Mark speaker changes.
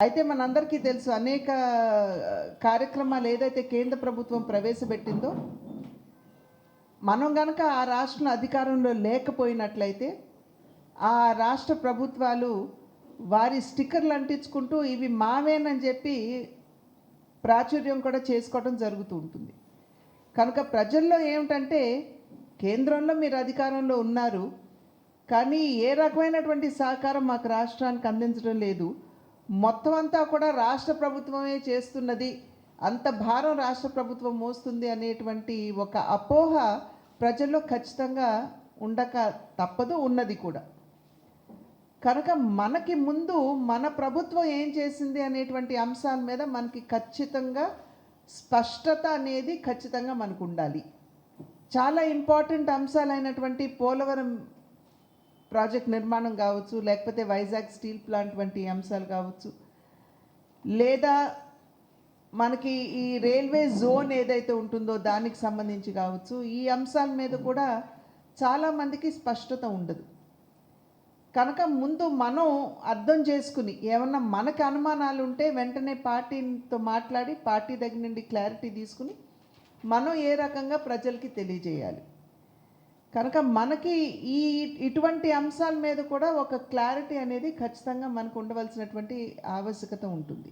Speaker 1: అయితే మనందరికీ తెలుసు అనేక కార్యక్రమాలు ఏదైతే కేంద్ర ప్రభుత్వం ప్రవేశపెట్టిందో మనం గనక ఆ రాష్ట్రం అధికారంలో లేకపోయినట్లయితే ఆ రాష్ట్ర ప్రభుత్వాలు వారి స్టిక్కర్లు అంటించుకుంటూ ఇవి మావేనని చెప్పి ప్రాచుర్యం కూడా చేసుకోవడం జరుగుతూ ఉంటుంది. కనుక ప్రజల్లో ఏమిటంటే కేంద్రంలో మీరు అధికారంలో ఉన్నారు కానీ ఏ రకమైనటువంటి సహకారం మాకు రాష్ట్రానికి అందించడం లేదు. మొత్తం అంతా కూడా రాష్ట్ర ప్రభుత్వమే చేస్తున్నది. అంత భారం రాష్ట్ర ప్రభుత్వం మోస్తుంది అనేటువంటి ఒక అపోహ ప్రజల్లో ఖచ్చితంగా ఉండక తప్పదు ఉన్నది కూడా. కనుక మనకి ముందు మన ప్రభుత్వం ఏం చేసింది అనేటువంటి అంశాల మీద మనకి ఖచ్చితంగా స్పష్టత అనేది ఖచ్చితంగా మనకు ఉండాలి. చాలా ఇంపార్టెంట్ అంశాలైనటువంటి పోలవరం ప్రాజెక్ట్ నిర్మాణం కావచ్చు లేకపోతే వైజాగ్ స్టీల్ ప్లాంట్ వంటి అంశాలు కావచ్చు. లేదా మనకి ఈ రైల్వే జోన్ ఏదైతే ఉంటుందో దానికి సంబంధించి కావచ్చు ఈ అంశాల మీద కూడా చాలామందికి స్పష్టత ఉండదు. కనుక ముందు మనం అర్థం చేసుకుని ఏమన్నా మనకు అనుమానాలు ఉంటే వెంటనే పార్టీతో మాట్లాడి పార్టీ దగ్గర నుండి క్లారిటీ తీసుకుని మనం ఏ రకంగా ప్రజలకి తెలియజేయాలి. కనుక మనకి ఈ ఇటువంటి అంశాల మీద కూడా ఒక క్లారిటీ అనేది ఖచ్చితంగా మనకు ఉండవలసినటువంటి ఆవశ్యకత ఉంటుంది.